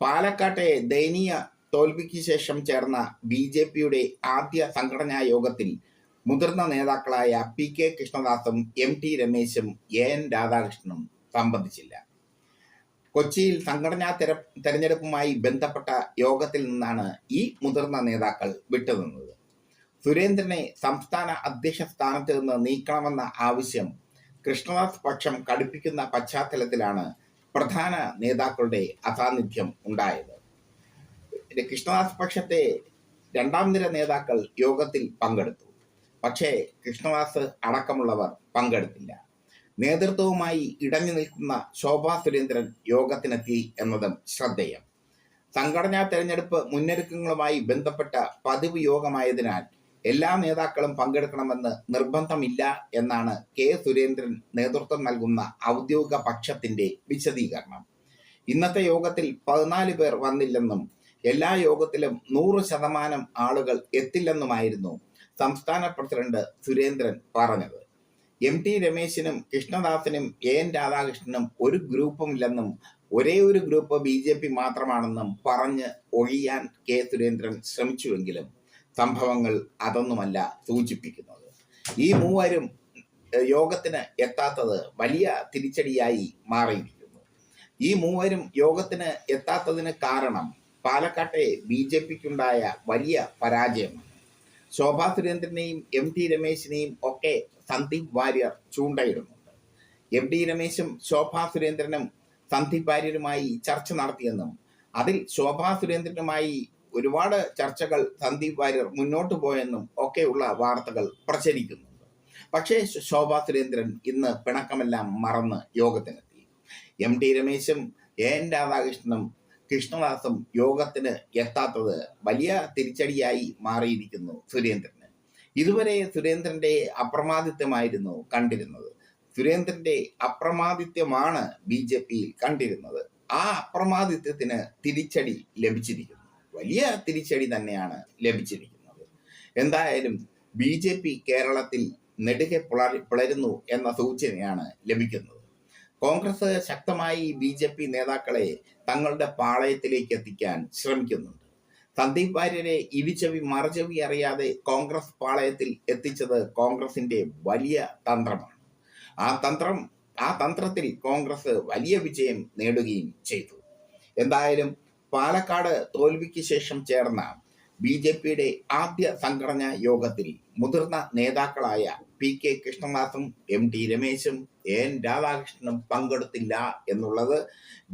പാലക്കാട്ടെ ദയനീയ തോൽവിക്ക് ശേഷം ചേർന്ന ബി ജെ പിയുടെ ആദ്യ സംഘടനാ യോഗത്തിൽ മുതിർന്ന നേതാക്കളായ പി കെ കൃഷ്ണദാസും എം ടി രമേശും എ എൻ രാധാകൃഷ്ണനും സംബന്ധിച്ചില്ല. കൊച്ചിയിൽ സംഘടനാ തെര തെരഞ്ഞെടുപ്പുമായി ബന്ധപ്പെട്ട യോഗത്തിൽ നിന്നാണ് ഈ മുതിർന്ന നേതാക്കൾ വിട്ടുനിന്നത്. സുരേന്ദ്രനെ സംസ്ഥാന അധ്യക്ഷ സ്ഥാനത്ത് നിന്ന് നീക്കണമെന്ന ആവശ്യം കൃഷ്ണദാസ് പക്ഷം കടുപ്പിക്കുന്ന പശ്ചാത്തലത്തിലാണ് പ്രധാന നേതാക്കളുടെ അസാന്നിധ്യം ഉണ്ടായത്. കൃഷ്ണദാസ് പക്ഷത്തെ രണ്ടാം നിര നേതാക്കൾ യോഗത്തിൽ പങ്കെടുത്തു. പക്ഷേ കൃഷ്ണദാസ് അടക്കമുള്ളവർ പങ്കെടുത്തില്ല. നേതൃത്വവുമായി ഇടഞ്ഞു നിൽക്കുന്ന ശോഭാ സുരേന്ദ്രൻ യോഗത്തിനെത്തി എന്നതും ശ്രദ്ധേയം. സംഘടനാ തെരഞ്ഞെടുപ്പ് മുന്നൊരുക്കങ്ങളുമായി ബന്ധപ്പെട്ട പതിവ് യോഗമായതിനാൽ എല്ലാ നേതാക്കളും പങ്കെടുക്കണമെന്ന് നിർബന്ധമില്ല എന്നാണ് കെ സുരേന്ദ്രൻ നേതൃത്വം നൽകുന്ന ഔദ്യോഗിക പക്ഷത്തിന്റെ വിശദീകരണം. ഇന്നത്തെ യോഗത്തിൽ പതിനാല് പേർ വന്നില്ലെന്നും എല്ലാ യോഗത്തിലും നൂറ് ശതമാനം ആളുകൾ എത്തില്ലെന്നുമായിരുന്നു സംസ്ഥാന പ്രസിഡന്റ് സുരേന്ദ്രൻ പറഞ്ഞത്. എം ടി രമേശിനും കൃഷ്ണദാസിനും എ എൻ രാധാകൃഷ്ണനും ഒരു ഗ്രൂപ്പുമില്ലെന്നും ഒരേ ഒരു ഗ്രൂപ്പ് ബി ജെ പി മാത്രമാണെന്നും പറഞ്ഞ് ഒഴിയാൻ കെ സുരേന്ദ്രൻ ശ്രമിച്ചുവെങ്കിലും സംഭവങ്ങൾ അതൊന്നുമല്ല സൂചിപ്പിക്കുന്നത്. ഈ മൂവരും യോഗത്തിന് എത്താത്തത് വലിയ തിരിച്ചടിയായി മാറിയിരിക്കുന്നു. ഈ മൂവരും യോഗത്തിന് എത്താത്തതിന് കാരണം പാലക്കാട്ടെ ബി ജെ പിക്കുണ്ടായ വലിയ പരാജയമാണ്. ശോഭാ സുരേന്ദ്രനെയും എം ടി രമേശിനെയും ഒക്കെ സന്ദീപ് വാര്യർ ചൂണ്ടയിടുന്നുണ്ട്. എം ടി രമേശും ശോഭാ സുരേന്ദ്രനും സന്ദീപ് വാര്യരുമായി ചർച്ച നടത്തിയെന്നും അതിൽ ശോഭാ സുരേന്ദ്രനുമായി ഒരുപാട് ചർച്ചകൾ സന്ദീപ് വാര്യർ മുന്നോട്ട് പോയെന്നും ഒക്കെയുള്ള വാർത്തകൾ പ്രചരിക്കുന്നുണ്ട്. പക്ഷേ ശോഭാ സുരേന്ദ്രൻ ഇന്ന് പിണക്കമെല്ലാം മറന്ന് യോഗത്തിനെത്തി. എം ടി രമേശും എ എൻ രാധാകൃഷ്ണനും കൃഷ്ണദാസും യോഗത്തിന് എത്താത്തത് വലിയ തിരിച്ചടിയായി മാറിയിരിക്കുന്നു സുരേന്ദ്രന്. ഇതുവരെ സുരേന്ദ്രന്റെ അപ്രമാദിത്വമായിരുന്നു കണ്ടിരുന്നത്. സുരേന്ദ്രന്റെ അപ്രമാദിത്യമാണ് ബി ജെ പിയിൽ കണ്ടിരുന്നത്. ആ അപ്രമാദിത്വത്തിന് തിരിച്ചടി ലഭിച്ചിരിക്കുന്നു. വലിയ തിരിച്ചടി തന്നെയാണ് ലഭിച്ചിരിക്കുന്നത്. എന്തായാലും ബി ജെ പി കേരളത്തിൽ നെടുകെ പിളരുന്നു എന്ന സൂചനയാണ് ലഭിക്കുന്നത്. കോൺഗ്രസ് ശക്തമായി ബി ജെ പി നേതാക്കളെ തങ്ങളുടെ പാളയത്തിലേക്ക് എത്തിക്കാൻ ശ്രമിക്കുന്നുണ്ട്. സന്ദീപ് വാര്യരെ ഇരിച്ചവി മറിച്ചവി അറിയാതെ കോൺഗ്രസ് പാളയത്തിൽ എത്തിച്ചത് കോൺഗ്രസിന്റെ വലിയ തന്ത്രമാണ്. ആ തന്ത്രം ആ തന്ത്രത്തിൽ കോൺഗ്രസ് വലിയ വിജയം നേടുകയും ചെയ്തു. എന്തായാലും പാലക്കാട് തോൽവിക്ക് ശേഷം ചേർന്ന ബി ജെ പിയുടെ ആദ്യ സംഘടനാ യോഗത്തിൽ മുതിർന്ന നേതാക്കളായ പി കെ കൃഷ്ണദാസും എം ടി രമേശും എൻ രാധാകൃഷ്ണനും പങ്കെടുത്തില്ല എന്നുള്ളത്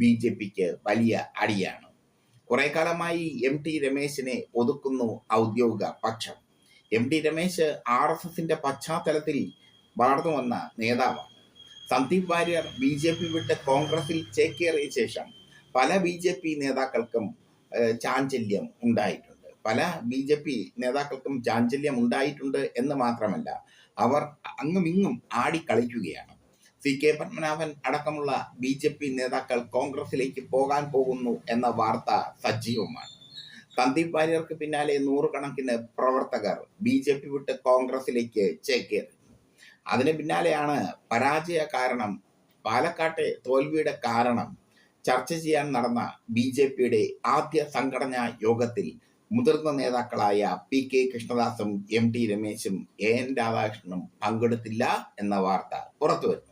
ബി ജെ പിക്ക് വലിയ അടിയാണ്. കുറെ കാലമായി എം ടി രമേശിനെ ഒതുക്കുന്നു ഔദ്യോഗിക പക്ഷം. M T Ramesh R S എസിന്റെ പശ്ചാത്തലത്തിൽ വളർന്നു വന്ന നേതാവാണ്. Sandeep Warrier B J P വിട്ട് കോൺഗ്രസിൽ ചേക്കേറിയ ശേഷം പല ബി ജെ പി നേതാക്കൾക്കും ചാഞ്ചല്യം ഉണ്ടായിട്ടുണ്ട്. പല ബി ജെ പി നേതാക്കൾക്കും ചാഞ്ചല്യം ഉണ്ടായിട്ടുണ്ട് എന്ന് മാത്രമല്ല അവർ അങ്ങും ഇങ്ങും ആടി കളിക്കുകയാണ് സി കെ പത്മനാഭൻ അടക്കമുള്ള ബി ജെ പി നേതാക്കൾ കോൺഗ്രസിലേക്ക് പോകാൻ പോകുന്നു എന്ന വാർത്ത സജീവമാണ്. സന്ദീപ് വാര്യർക്ക് പിന്നാലെ നൂറുകണക്കിന് പ്രവർത്തകർ ബി ജെ പി വിട്ട് കോൺഗ്രസിലേക്ക് ചേക്കേറി അതിന് പിന്നാലെയാണ് പരാജയ കാരണം പാലക്കാട്ടെ തോൽവിയുടെ കാരണം ചർച്ച ചെയ്യാൻ നടന്ന ബി ജെ പിയുടെ ആദ്യ സംഘടനാ യോഗത്തിൽ മുതിർന്ന നേതാക്കളായ പി കെ കൃഷ്ണദാസും എം ടി രമേശും എ എൻ രാധാകൃഷ്ണനും പങ്കെടുത്തില്ല എന്ന വാർത്ത പുറത്തുവരുന്നു.